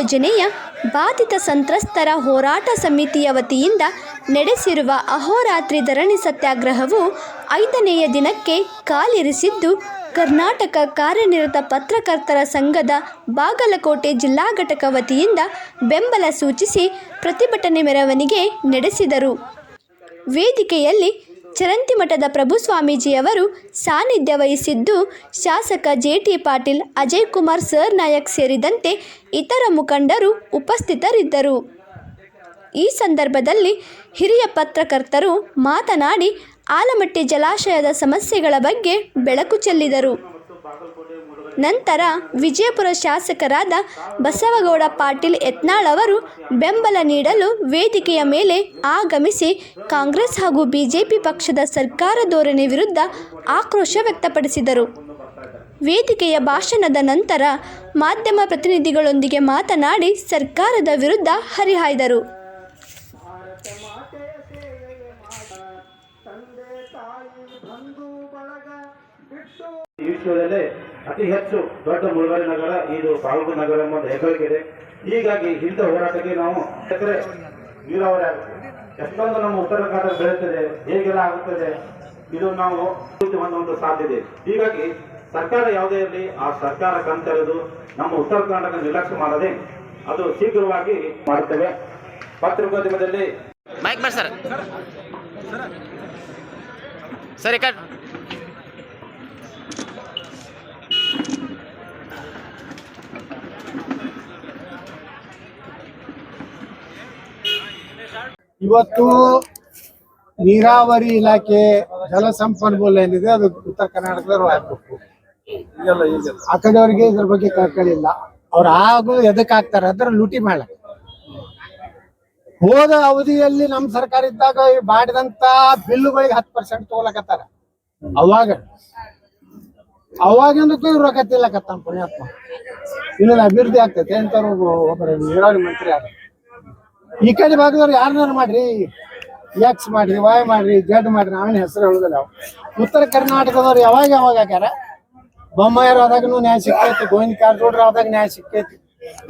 ಯೋಜನೆಯ ಬಾಧಿತ ಸಂತ್ರಸ್ತರ ಹೋರಾಟ ಸಮಿತಿಯ ವತಿಯಿಂದ ನಡೆಸಿರುವ ಅಹೋರಾತ್ರಿ ಧರಣಿ ಸತ್ಯಾಗ್ರಹವು ಐದನೆಯ ದಿನಕ್ಕೆ ಕಾಲಿರಿಸಿದ್ದು, ಕರ್ನಾಟಕ ಕಾರ್ಯನಿರತ ಪತ್ರಕರ್ತರ ಸಂಘದ ಬಾಗಲಕೋಟೆ ಜಿಲ್ಲಾ ಘಟಕ ವತಿಯಿಂದ ಬೆಂಬಲ ಸೂಚಿಸಿ ಪ್ರತಿಭಟನೆ ಮೆರವಣಿಗೆ ನಡೆಸಿದರು. ವೇದಿಕೆಯಲ್ಲಿ ಚರಂತಿಮಠದ ಪ್ರಭು ಸ್ವಾಮೀಜಿಯವರು ಸಾನ್ನಿಧ್ಯ ವಹಿಸಿದ್ದು ಶಾಸಕ J T Patil, Ajay Kumar Sarnaik ಸೇರಿದಂತೆ ಇತರ ಮುಖಂಡರು ಉಪಸ್ಥಿತರಿದ್ದರು. ಈ ಸಂದರ್ಭದಲ್ಲಿ ಹಿರಿಯ ಪತ್ರಕರ್ತರು ಮಾತನಾಡಿ ಆಲಮಟ್ಟಿ ಜಲಾಶಯದ ಸಮಸ್ಯೆಗಳ ಬಗ್ಗೆ ಬೆಳಕು ಚೆಲ್ಲಿದರು. ನಂತರ ವಿಜಯಪುರ ಶಾಸಕರಾದ ಬಸವಗೌಡ ಪಾಟೀಲ್ ಯತ್ನಾಳ್ ಅವರು ಬೆಂಬಲ ನೀಡಲು ವೇದಿಕೆಯ ಮೇಲೆ ಆಗಮಿಸಿ ಕಾಂಗ್ರೆಸ್ ಹಾಗೂ ಬಿಜೆಪಿ ಪಕ್ಷದ ಸರ್ಕಾರ ಧೋರಣೆ ವಿರುದ್ಧ ಆಕ್ರೋಶ ವ್ಯಕ್ತಪಡಿಸಿದರು. ವೇದಿಕೆಯ ಭಾಷಣದ ನಂತರ ಮಾಧ್ಯಮ ಪ್ರತಿನಿಧಿಗಳೊಂದಿಗೆ ಮಾತನಾಡಿ ಸರ್ಕಾರದ ವಿರುದ್ಧ ಹರಿಹಾಯ್ದರು. ವಿಶ್ವದಲ್ಲೇ ಅತಿ ಹೆಚ್ಚು ದೊಡ್ಡ ಮುಳುಗಡೆ ನಗರ ಇದು ತಾಲೂಕು ನಗರ ಎಂಬ ಹೆಗ್ಗಳಿಕೆ ಇದೆ ಹೀಗಾಗಿ ಇಂಥ ಹೋರಾಟಕ್ಕೆ ನಾವು ಎಕರೆ ನೀರಾವರಿ ಆಗುತ್ತೆ. ಎಷ್ಟೊಂದು ನಮ್ಮ ಉತ್ತರ ಕನ್ನಡ ಬೆಳೆಯುತ್ತದೆ ಹೇಗೆಲ್ಲ ಆಗುತ್ತದೆ ಇದು ನಾವು ಒಂದು ಸಾಧ್ಯತೆ ಹೀಗಾಗಿ ಸರ್ಕಾರ ಯಾವುದೇ ಇರಲಿ ಆ ಸರ್ಕಾರ ಕಣ್ತರೆದು ನಮ್ಮ ಉತ್ತರ ಕರ್ನಾಟಕ ನಿರ್ಲಕ್ಷ್ಯ ಮಾಡದೆ ಅದು ಶೀಘ್ರವಾಗಿ ಮಾಡುತ್ತೇವೆ. ಪತ್ರಿಕೋದ್ಯಮದಲ್ಲಿ ಸರ್ ಕಟ್ ಇವತ್ತು ನೀರಾವರಿ ಇಲಾಖೆ ಜಲಸಂಪನ್ಮೂಲ ಏನಿದೆ ಅದು ಉತ್ತರ ಕರ್ನಾಟಕದವರು ಹಾಕ್ಬೇಕು ಆ ಕಡೆಯವ್ರಿಗೆ ಇದ್ರ ಬಗ್ಗೆ ಕಳ್ಕೊಳ್ಳಿಲ್ಲ ಇಲ್ಲ ಅವ್ರು ಆಗು ಎದಕ್ಕೆ ಹಾಕ್ತಾರೆ ಅದ್ರ ಲೂಟಿ ಮಾಡ ಹೋದ ಅವಧಿಯಲ್ಲಿ ನಮ್ ಸರ್ಕಾರ ಇದ್ದಾಗ ಮಾಡಿದಂತ ಬಿಲ್ಲುಗಳಿಗೆ ಹತ್ತು ಪರ್ಸೆಂಟ್ ತಗೊಳಕತ್ತಾರ ಅವಾಗ. ಅವಾಗಿಂದ ಇವ್ರು ರೊಕ್ಕ ತಿಲ್ಲಕತ್ತ ಪುಣ್ಯಾತ್ಮ. ಇಲ್ಲ ಅಭಿವೃದ್ಧಿ ಆಗ್ತೈತೆ ಅಂತವ್ರು ಒಬ್ಬರು ನೀರಾವರಿ ಮಂತ್ರಿ ಆದ ಈ ಕಡೆ ಭಾಗದವ್ರು ಯಾರನ್ನಾರು ಮಾಡ್ರಿ? ಎಕ್ಸ್ ಮಾಡ್ರಿ ವಾಯ್ ಮಾಡ್ರಿ ಜಡ್ ಮಾಡ್ರಿ, ನಾವೇನು ಹೆಸರು ಹೇಳುದಿಲ್ಲ. ಉತ್ತರ ಕರ್ನಾಟಕದವ್ರು ಯಾವಾಗ ಯಾವಾಗ ಹಾಕ್ಯಾರ? ಬೊಮ್ಮಾಯರ್ ಆದಾಗನು ನ್ಯಾಯ ಸಿಕ್ಕೈತಿ ಗೋವಿಂದ ಕಾರಜೋಡ್ರ ಆದಾಗ ನ್ಯಾಯ ಸಿಕ್ಕೈತಿ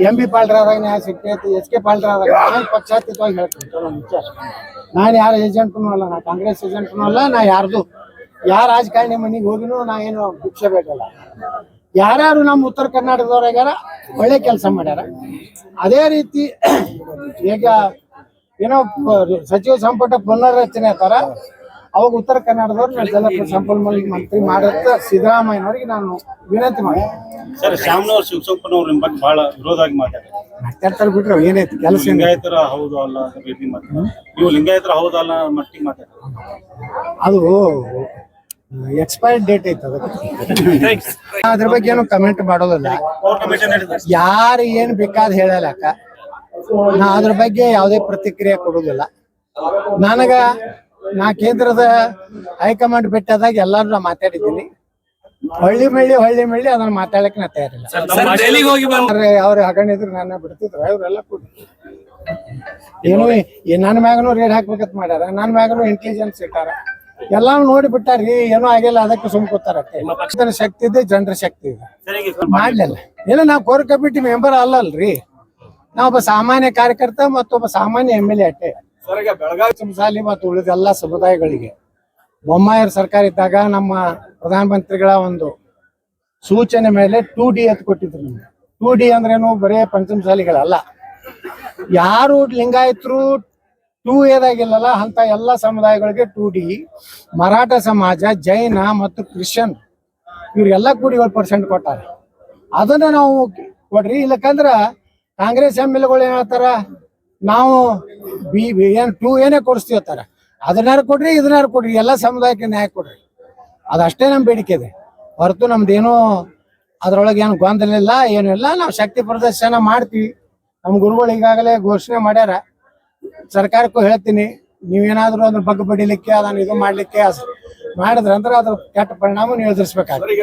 ಎಂ ಬಿ ಪಾಲ್ರ ಆದಾಗ ನ್ಯಾಯ ಸಿಗ್ತೈತಿ ಎಸ್ ಕೆ ಪಾಲ್ರ ಆದಾಗ ನಾನು ಪಕ್ಷಾತೀತವಾಗಿ ಹೇಳ್ತೀನಿ. ನಾನು ಯಾರ ಏಜೆಂಟ್ನೂ ಅಲ್ಲ, ನಾ ಕಾಂಗ್ರೆಸ್ ಏಜೆಂಟ್ನೂ ಅಲ್ಲ, ನಾ ಯಾರ್ದು? ಯಾರ ರಾಜಕಾರಣಿ ಮನೆಗೆ ಹೋಗಿನೂ ನಾ ಏನು ಭಿಕ್ಷೆ ಬೇಕಲ್ಲ ಯಾರ್ಯಾರು ನಮ್ಮ ಉತ್ತರ ಕರ್ನಾಟಕದವ್ರಾಗ್ಯಾರ ಒಳ್ಳೆ ಕೆಲಸ ಮಾಡ್ಯಾರ. ಅದೇ ರೀತಿ ಈಗ ಏನೋ ಸಚಿವ ಸಂಪುಟ ಪುನರ್ರಚನೆ ಆತಾರ ಅವಾಗ ಉತ್ತರ ಕನ್ನಡದವ್ರು ನಾನು ಜಲ ಸಂಪನ್ಮೂಲ ಮಂತ್ರಿ ಮಾಡತ್ತ ಸಿದ್ದರಾಮಯ್ಯನವರಿಗೆ ನಾನು ವಿನಂತಿ ಮಾಡಿ ಸರ್ ಶ್ಯಾಮ್ನವ್ರು ಶಿವಸಪ್ಪನವ್ರ ನಿಮ್ಮ ಬಗ್ಗೆ ಬಹಳ ವಿರೋಧವಾಗಿ ಮಾತಾಡ್ತಾರೆ ಮಾತಾಡ್ತಾರೆ ಬಿಟ್ರೆ ಏನೈತಿ ಕೆಲಸ ಲಿಂಗಾಯತರ ಹೌದು ಅಲ್ಲ ಅಂತ ರೀತಿ ಮಾತಾಡ ನೀವು ಲಿಂಗಾಯತರ ಹೌದು ಅಲ್ಲ ಮಟ್ಟಿಗೆ ಮಾತಾಡ್ತಾರೆ. ಅದು ಎಕ್ಸ್ಪೈರ್ಡ್ ಡೇಟ್ ಐತೆ ಅದಕ್ಕೆ. ಅದ್ರ ಬಗ್ಗೆ ಏನು ಕಮೆಂಟ್ ಮಾಡೋದಿಲ್ಲ. ಯಾರು ಏನ್ ಬೇಕಾದ್ ಹೇಳಲಕ್ಕ ನಾ ಅದ್ರ ಬಗ್ಗೆ ಯಾವುದೇ ಪ್ರತಿಕ್ರಿಯೆ ಕೊಡೋದಿಲ್ಲ. ನನಗ ನಾ ಕೇಂದ್ರದ ಹೈಕಮಾಂಡ್ ಬೆಟ್ಟದಾಗ ಎಲ್ಲಾರು ನಾ ಮಾತಾಡಿದ್ದೀನಿ. ಹೊಳ್ಳಿ ಮಳ್ಳಿ ಹೊಳ್ಳಿ ಮಳ್ಳಿ ಅದನ್ನ ಮಾತಾಡಕ್ ನಾ ತಯಾರಿಲ್ಲ. ಅವ್ರು ಹಗಣಿದ್ರು ನನ್ನ ಬಿಡ್ತಿದ್ರು ಅವ್ರೆಲ್ಲ ಕೂಡ ಏನು ನನ್ನ ಮ್ಯಾಗನು ರೇಡ್ ಹಾಕ್ಬೇಕಂತ ಮಾಡ್ಯಾರ ನನ್ನ ಮ್ಯಾಗನು ಇಂಟೆಲಿಜೆನ್ಸ್ ಇಟ್ಟಾರ. ಎಲ್ಲಾನು ನೋಡಿ ಬಿಟ್ಟಾರ್ರಿ ಏನೋ ಆಗಿಲ್ಲ ಅದಕ್ಕೆ ಸುಮ್ ಕೂತಾರ ಶಕ್ತಿ ಇದೆ ಜನರ ಶಕ್ತಿ ಇದೆ. ಮಾಡ್ಲಿಲ್ಲ. ಏನೋ ನಾವು ಕೋರ್ ಕಮಿಟಿ ಮೆಂಬರ್ ಅಲ್ಲಲ್ರಿ. ನಾವು ಒಬ್ಬ ಸಾಮಾನ್ಯ ಕಾರ್ಯಕರ್ತ ಮತ್ತೊಬ್ಬ ಸಾಮಾನ್ಯ ಎಂ ಎಲ್ ಎ ಅಟ್ಟೆ ಬೆಳಗಾವಿ ಸಂಸಾಲಿ ಮತ್ತು ಉಳಿದ ಎಲ್ಲ ಸಮುದಾಯಗಳಿಗೆ ಬೊಮ್ಮಾಯರ್ ಸರ್ಕಾರ ಇದ್ದಾಗ ನಮ್ಮ ಪ್ರಧಾನಮಂತ್ರಿಗಳ ಒಂದು ಸೂಚನೆ ಮೇಲೆ ಟೂ ಡಿ ಅಂತ ಕೊಟ್ಟಿದ್ರು ನಮ್ಗೆ. ಟೂ ಡಿ ಅಂದ್ರೇನು ಬರೇ ಪಂಚಮಸಾಲಿಗಳಲ್ಲ. ಯಾರು ಲಿಂಗಾಯತರು ಟೂ ಏದಾಗಿಲ್ಲಲ್ಲ ಅಂತ ಎಲ್ಲ ಸಮುದಾಯಗಳಿಗೆ ಟೂ ಡಿ ಮರಾಠ ಸಮಾಜ, ಜೈನ ಮತ್ತು ಕ್ರಿಶ್ಚಿಯನ್ ಇವ್ರೆಲ್ಲ ಕೂಡಿ ಏಳು ಪರ್ಸೆಂಟ್ ಕೊಟ್ಟಾರೆ. ಅದನ್ನ ನಾವು ಕೊಡ್ರಿ, ಇಲ್ಲಕಂದ್ರ ಕಾಂಗ್ರೆಸ್ ಎಂ ಎಲ್ ಏನ್ ಹೇಳ್ತಾರ? ನಾವು ಬಿ ಬಿ ಏನ್ ಟೂ ಏನೇ ಕೊಡಿಸ್ತೀವಿ ತರ ಅದನ್ನಾರು ಕೊಡ್ರಿ ಇದನ್ನಾರು ಕೊಡ್ರಿ ಎಲ್ಲ ಸಮುದಾಯಕ್ಕೆ ನ್ಯಾಯ ಕೊಡ್ರಿ. ಅದಷ್ಟೇ ನಮ್ ಬೇಡಿಕೆ ಇದೆ. ಹೊರತು ನಮ್ದೇನೋ ಅದ್ರೊಳಗೆ ಏನು ಗೊಂದಲ ಇಲ್ಲ ಏನೂ ಇಲ್ಲ ನಾವು ಶಕ್ತಿ ಪ್ರದರ್ಶನ ಮಾಡ್ತೀವಿ. ನಮ್ಮ ಗುರುಗಳು ಈಗಾಗಲೇ ಘೋಷಣೆ ಮಾಡ್ಯಾರ. ಸರ್ಕಾರಕ್ಕೂ ಹೇಳ್ತೀನಿ ನೀವೇನಾದ್ರೂ ಅದ್ರ ಬಗ್ಗೆ ಬಡಿಲಿಕ್ಕೆ ಅದನ್ನ ಇದು ಮಾಡ್ಲಿಕ್ಕೆ ಮಾಡಿದ್ರ ಅಂದ್ರೆ ಅದ್ರ ಕೆಟ್ಟ ಪರಿಣಾಮ ನೀವು ಎದುರಿಸ್ಬೇಕಾಗ್ತದೆ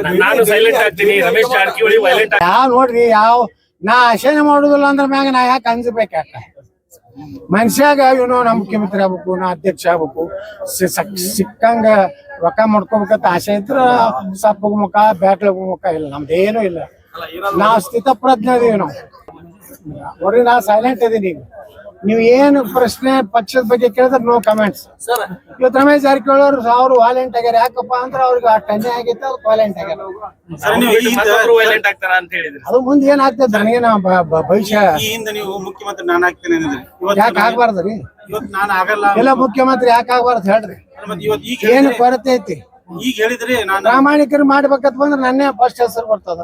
ಯಾವ ನೋಡ್ರಿ ಯಾವ ನಾ ಆಶಯ ಮಾಡುದಿಲ್ಲ ಅಂದ್ರ ಮ್ಯಾಗ ನಾ ಯಾಕೆ ಅನ್ಸ್ಬೇಕಾಕ ಮನುಷ್ಯಾಗ ಇವನು ನಮ್ಮ ಮುಖ್ಯಮಂತ್ರಿ ಆಗ್ಬೇಕು ನಾ ಅಧ್ಯಕ್ಷ ಆಗ್ಬೇಕು ಸಿಕ್ಕಂಗ ರೊಕ್ಕ ಮಾಡ್ಕೋಬೇಕಂತ ಆಸೆ ಇದ್ರ ಸಪ್ಪಗ ಮುಖ ಬ್ಯಾಟ್ಲ ಮುಖ ಇಲ್ಲ ನಮ್ದೇನು ಇಲ್ಲ. ನಾವು ಸ್ಥಿತಪ್ರಜ್ಞ ಇದೀವಿ ನಾವು. ನೋಡಿ ನಾ ಸೈಲೆಂಟ್ ಇದೀನಿ ಈಗ. ನೀವು ಏನು ಪ್ರಶ್ನೆ ಪಕ್ಷದ ಬಗ್ಗೆ ಕೇಳಿದ್ರೆ ನೋ ಕಮೆಂಟ್ಸ್ ಇವತ್ತು ರಮೇಶ್ ಜಾರಕಿಹೊಳಿ ಅವರು ಅವ್ರು ವಾಲೆಂಟ್ ಆಗ್ಯಾರ ಯಾಕಪ್ಪ ಅಂದ್ರೆ ಅವ್ರಿಗೆ ಆ ಟನ್ನೆ ಆಗಿತ್ತು ಅದು ವಾಲೆಂಟ್ ಆಗ್ಯಾರ ಸರ್ ನೀವು ಈ ಹಿಂದೆ ವೈಲೆಂಟ್ ಅಂತ ಹೇಳಿದ್ರಿ. ಅದು ಮುಂದೆ ಏನ್ ಆಗ್ತದೆ ನನಗೆ ಭವಿಷ್ಯ ನೀವು ಮುಖ್ಯಮಂತ್ರಿ ನಾನು ಆಗ್ತೇನೆ ಯಾಕೆ ಆಗ್ಬಾರ್ದು ರೀ? ಇವತ್ತು ನಾನು ಆಗಲ್ಲ ಎಲ್ಲ ಮುಖ್ಯಮಂತ್ರಿ ಯಾಕೆ ಆಗ್ಬಾರ್ದು ಹೇಳ್ರಿ. ಮತ್ತೆ ಇವತ್ತು ಏನು ಕೊರತೆ ಐತಿ? ಈಗ ಹೇಳಿದ್ರಿ ನಾನು ಪ್ರಾಮಾಣಿಕರು ಮಾಡ್ಬೇಕಂತ ಬಂದ್ರೆ ನನ್ನೇ ಫಸ್ಟ್ ಹೆಸರು ಬರ್ತದ.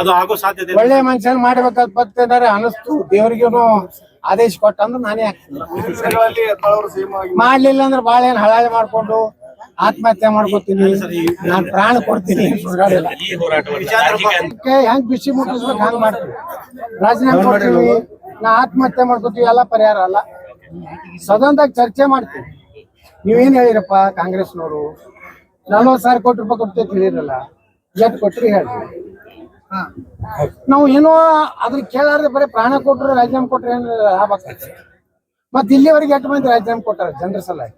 ಅದು ಆಗೋ ಸಾಧ್ಯತೆ. ಒಳ್ಳೆ ಮನುಷ್ಯನ್ ಮಾಡ್ಬೇಕಂತ ಬರ್ತೇನಾರೆ ಅನಿಸ್ತು ದೇವ್ರಿಗೇನು ಆದೇಶ ಕೊಟ್ಟ ಅಂದ್ರೆ ನಾನೇ ಹಾಕ್ತೀನಿ ಮಾಡ್ಲಿಲ್ಲ ಅಂದ್ರೆ ಬಾಳ ಏನ್ ಹಳಾಳಿ ಮಾಡ್ಕೊಂಡು ಆತ್ಮಹತ್ಯೆ ಮಾಡ್ಕೊತೀನಿ. ನಾನ್ ಪ್ರಾಣ ಕೊಡ್ತೀನಿ. ಹೆಂಗ್ ಬಿಸಿ ಮುಟ್ಟಿಸ್ಬೇಕು ಹಂಗ್ ಮಾಡ್ತೀವಿ. ರಾಜೀನಾಮೆ ಕೊಡ್ತೀವಿ ನಾ ಆತ್ಮಹತ್ಯೆ ಮಾಡ್ಕೊತೀವಿ ಎಲ್ಲ ಪರಿಹಾರ ಅಲ್ಲ. ಸದನದಾಗ ಚರ್ಚೆ ಮಾಡ್ತೀವಿ. ನೀವೇನ್ ಹೇಳಿರಪ್ಪ ಕಾಂಗ್ರೆಸ್ನವರು? ನಲ್ವತ್ತು ಸಾವಿರ ಕೋಟಿ ರೂಪಾಯಿ ಕೊಡ್ತೇವೆ ಹೇಳಿರಲ್ಲ ಎಷ್ಟು ಕೊಟ್ರಿ ಹೇಳ್ರಿ? ನಾವು ಏನೋ ಅದ್ರ ಕೇಳಾರ್ದೆ ಬರೀ ಪ್ರಾಣ ಕೊಟ್ರು ರಾಜೀನಾಮೆ ಕೊಟ್ರೆ ಏನು ಲಾಭ ಆಗ್ತೈತಿ ಮತ್ತೆ ಇಲ್ಲಿವರೆಗೆ ಎಷ್ಟು ಮಂದಿ ರಾಜೀನಾಮೆ ಕೊಟ್ಟಾರ ಜನರ ಸಲುವಾಗಿ?